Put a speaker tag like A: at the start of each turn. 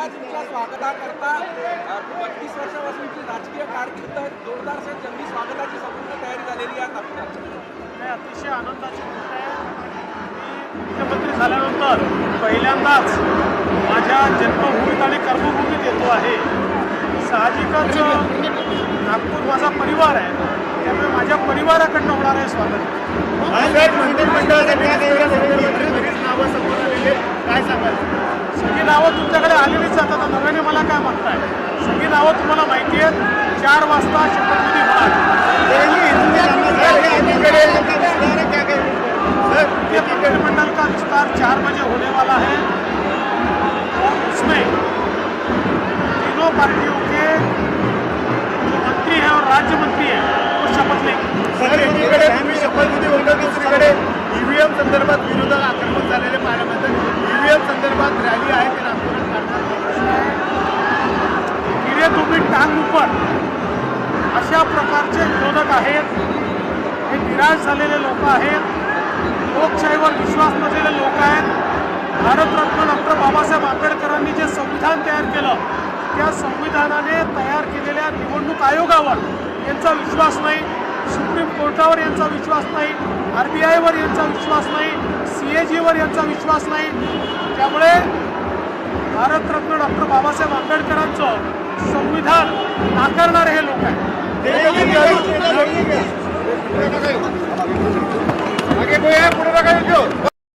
A: युवराजींच्या स्वागताकरता बत्तीस वर्षापासूनची राजकीय कारकीर्द जोरदार जंगी स्वागताची संपूर्ण तयारी झालेली आहे आपल्या
B: हे अतिशय आनंदाची गोष्ट आहे. मी मुख्यमंत्री झाल्यानंतर पहिल्यांदाच माझ्या जन्मभूमीत आणि कर्मभूमीत येतो आहे. साहजिकच नागपूर माझा परिवार आहे. त्यामुळे माझ्या परिवाराकडनं होणार आहे स्वागत.
C: नावं
B: तुमच्याकडे आलेलीच आता नव्याने मला काय मागताय सगळी नावं तुम्हाला माहिती आहेत. चार वाजता शपथविधी होणार. मंत्रिमंडल का विस्तार चार बजे होने वाला है
C: तुम्ही
B: अशा प्रकारचे विरोधक आहेत. हे निराश झालेले लोक आहेत. लोकशाहीवर विश्वास नसलेले लोक आहेत. भारतरत्न डॉक्टर बाबासाहेब आंबेडकरांनी जे संविधान तयार केलं त्या संविधानाने तयार केलेल्या निवडणूक आयोगावर यांचा विश्वास नाही. सुप्रीम कोर्टावर यांचा विश्वास नाही. आर बी आयवर यांचा विश्वास नाही. सी ए जीवर यांचा विश्वास नाही. त्यामुळे भारतरत्न डॉक्टर बाबासाहेब आंबेडकरांचं संविधान नाकारणारे हे लोक आहेत.